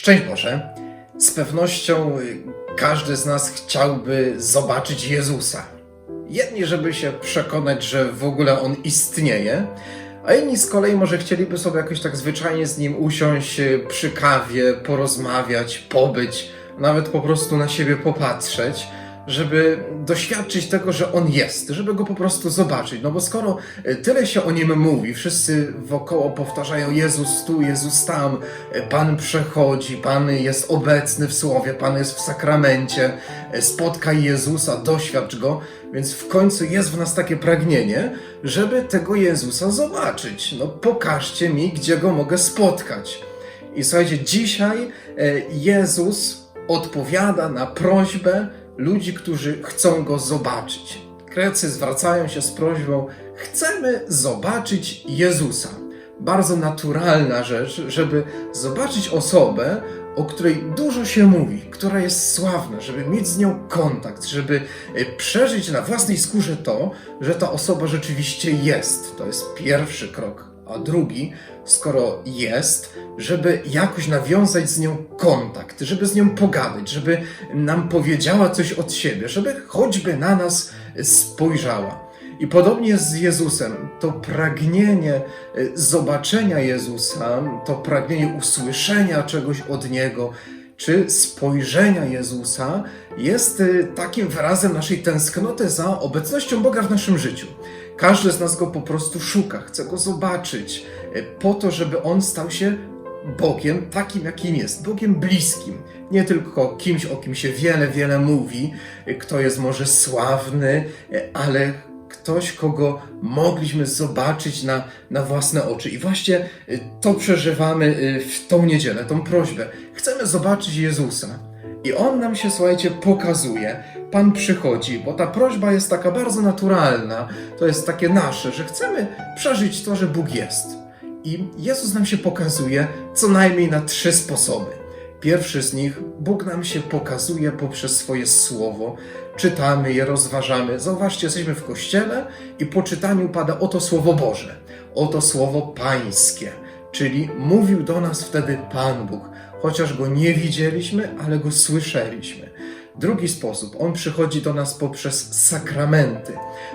Szczęść Boże. Z pewnością y, każdy z nas chciałby zobaczyć Jezusa. Jedni, żeby się przekonać, że w ogóle On istnieje, a inni z kolei może chcieliby sobie jakoś tak zwyczajnie z Nim usiąść y, przy kawie, porozmawiać, pobyć, nawet po prostu na siebie popatrzeć, żeby doświadczyć tego, że On jest, żeby Go po prostu zobaczyć. No bo skoro y, tyle się o Nim mówi, wszyscy wokoło powtarzają Jezus tu, Jezus tam, y, Pan przechodzi, Pan jest obecny w Słowie, Pan jest w sakramencie, y, spotkaj Jezusa, doświadcz Go, więc w końcu jest w nas takie pragnienie, żeby tego Jezusa zobaczyć. No pokażcie mi, gdzie Go mogę spotkać. I słuchajcie, dzisiaj e, Jezus odpowiada na prośbę ludzi, którzy chcą Go zobaczyć. Krecy zwracają się z prośbą: Chcemy zobaczyć Jezusa. Bardzo naturalna rzecz, żeby zobaczyć osobę, o której dużo się mówi, która jest sławna, żeby mieć z nią kontakt, żeby e, przeżyć na własnej skórze to, że ta osoba rzeczywiście jest. To jest pierwszy krok. A drugi, skoro jest, żeby jakoś nawiązać z nią kontakt, żeby z nią pogadać, żeby nam powiedziała coś od siebie, żeby choćby na nas spojrzała. I podobnie jest z Jezusem. To pragnienie e, zobaczenia Jezusa, to pragnienie usłyszenia czegoś od Niego, czy spojrzenia Jezusa jest e, takim wyrazem naszej tęsknoty za obecnością Boga w naszym życiu. Każdy z nas go po prostu szuka, chce go zobaczyć, e, po to, żeby on stał się Bogiem takim, jakim jest, Bogiem bliskim. Nie tylko kimś, o kim się wiele, wiele mówi, e, kto jest może sławny, e, ale ktoś, kogo mogliśmy zobaczyć na, na własne oczy. I właśnie to przeżywamy w tą niedzielę, tą prośbę. Chcemy zobaczyć Jezusa. I On nam się, słuchajcie, pokazuje. Pan przychodzi, bo ta prośba jest taka bardzo naturalna. To jest takie nasze, że chcemy przeżyć to, że Bóg jest. I Jezus nam się pokazuje co najmniej na trzy sposoby. Pierwszy z nich, Bóg nam się pokazuje poprzez swoje słowo. Czytamy je, rozważamy. Zauważcie, jesteśmy w kościele i po czytaniu pada oto słowo Boże, oto słowo Pańskie, czyli mówił do nas wtedy Pan Bóg, chociaż go nie widzieliśmy, ale go słyszeliśmy. Drugi sposób, on przychodzi do nas poprzez sakramenty.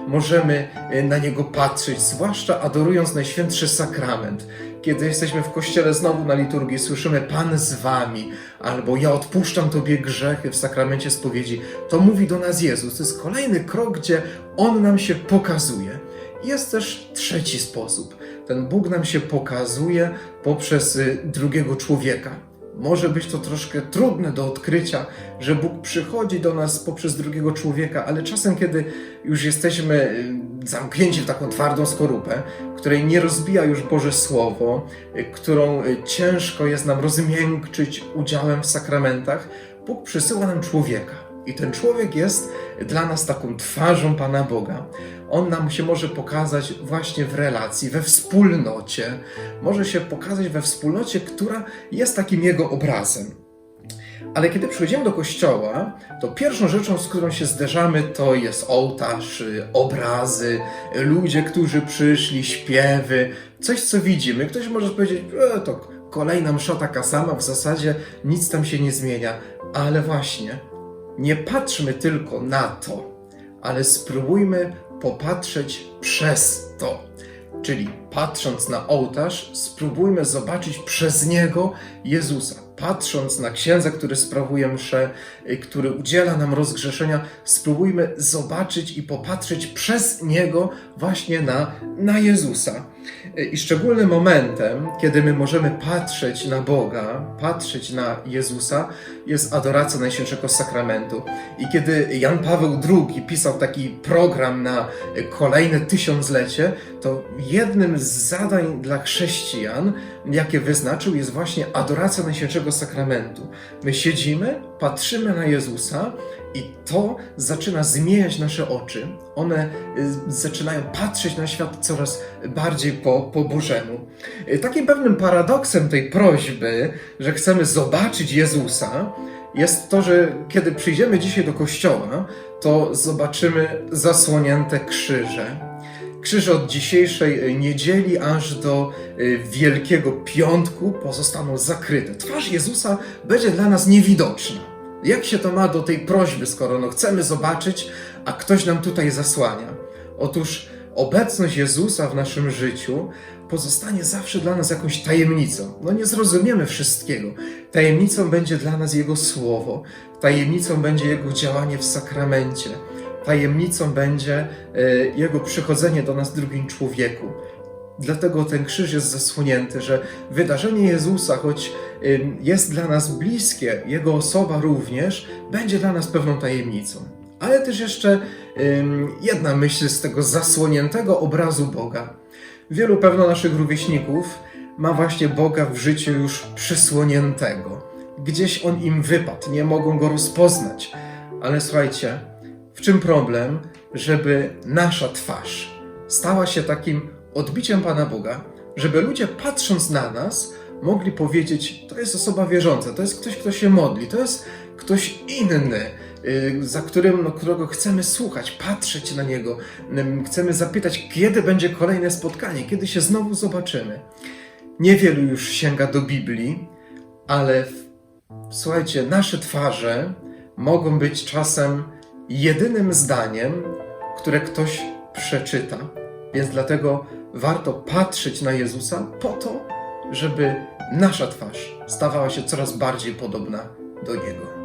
Możemy e, na niego patrzeć, zwłaszcza adorując Najświętszy Sakrament. Kiedy jesteśmy w kościele znowu na liturgii, słyszymy Pan z wami, albo ja odpuszczam Tobie grzechy w sakramencie spowiedzi. To mówi do nas Jezus. To jest kolejny krok, gdzie On nam się pokazuje. Jest też trzeci sposób. Ten Bóg nam się pokazuje poprzez y, drugiego człowieka. Może być to troszkę trudne do odkrycia, że Bóg przychodzi do nas poprzez drugiego człowieka, ale czasem, kiedy już jesteśmy y, zamknięci w taką twardą skorupę, której nie rozbija już Boże Słowo, y, którą y, ciężko jest nam rozmiękczyć udziałem w sakramentach, Bóg przysyła nam człowieka. I ten człowiek jest dla nas taką twarzą Pana Boga. On nam się może pokazać właśnie w relacji, we wspólnocie. Może się pokazać we wspólnocie, która jest takim Jego obrazem. Ale kiedy przychodzimy do kościoła, to pierwszą rzeczą, z którą się zderzamy, to jest ołtarz, y, obrazy, y, ludzie, którzy przyszli, śpiewy, coś, co widzimy. Ktoś może powiedzieć, e, to kolejna msza taka sama, w zasadzie nic tam się nie zmienia. Ale właśnie, nie patrzmy tylko na to, ale spróbujmy popatrzeć przez to. Czyli patrząc na ołtarz, spróbujmy zobaczyć przez niego Jezusa. Patrząc na księdza, który sprawuje mszę, y, który udziela nam rozgrzeszenia, spróbujmy zobaczyć i popatrzeć przez niego właśnie na, na Jezusa. I szczególnym momentem, kiedy my możemy patrzeć na Boga, patrzeć na Jezusa, jest adoracja Najświętszego Sakramentu. I kiedy Jan Paweł II pisał taki program na kolejne tysiąclecie, to jednym z zadań dla chrześcijan, jakie wyznaczył, jest właśnie adoracja Najświętszego Sakramentu. My siedzimy, patrzymy na Jezusa i to zaczyna zmieniać nasze oczy. One y, zaczynają patrzeć na świat coraz bardziej po, po Bożemu. Y, Takim pewnym paradoksem tej prośby, że chcemy zobaczyć Jezusa, jest to, że kiedy przyjdziemy dzisiaj do kościoła, to zobaczymy zasłonięte krzyże. Krzyże od dzisiejszej y, niedzieli aż do Wielkiego Piątku pozostaną zakryte. Twarz Jezusa będzie dla nas niewidoczna. Jak się to ma do tej prośby, skoro no chcemy zobaczyć, a ktoś nam tutaj zasłania? Otóż obecność Jezusa w naszym życiu pozostanie zawsze dla nas jakąś tajemnicą. No nie zrozumiemy wszystkiego. Tajemnicą będzie dla nas Jego Słowo, tajemnicą będzie Jego działanie w sakramencie, tajemnicą będzie e, Jego przychodzenie do nas w drugim człowieku. Dlatego ten krzyż jest zasłonięty, że wydarzenie Jezusa, choć jest dla nas bliskie, Jego osoba również, będzie dla nas pewną tajemnicą. Ale też jeszcze jedna myśl z tego zasłoniętego obrazu Boga. Wielu pewno naszych rówieśników ma właśnie Boga w życiu już przysłoniętego. Gdzieś on im wypadł, nie mogą go rozpoznać. Ale słuchajcie, w czym problem, żeby nasza twarz stała się takim odbiciem Pana Boga, żeby ludzie patrząc na nas mogli powiedzieć: To jest osoba wierząca, to jest ktoś, kto się modli, to jest ktoś inny, y, za którym, no, którego chcemy słuchać, patrzeć na niego, chcemy zapytać, kiedy będzie kolejne spotkanie, kiedy się znowu zobaczymy. Niewielu już sięga do Biblii, ale słuchajcie, nasze twarze mogą być czasem jedynym zdaniem, które ktoś przeczyta. Więc dlatego warto patrzeć na Jezusa po to, żeby nasza twarz stawała się coraz bardziej podobna do Niego.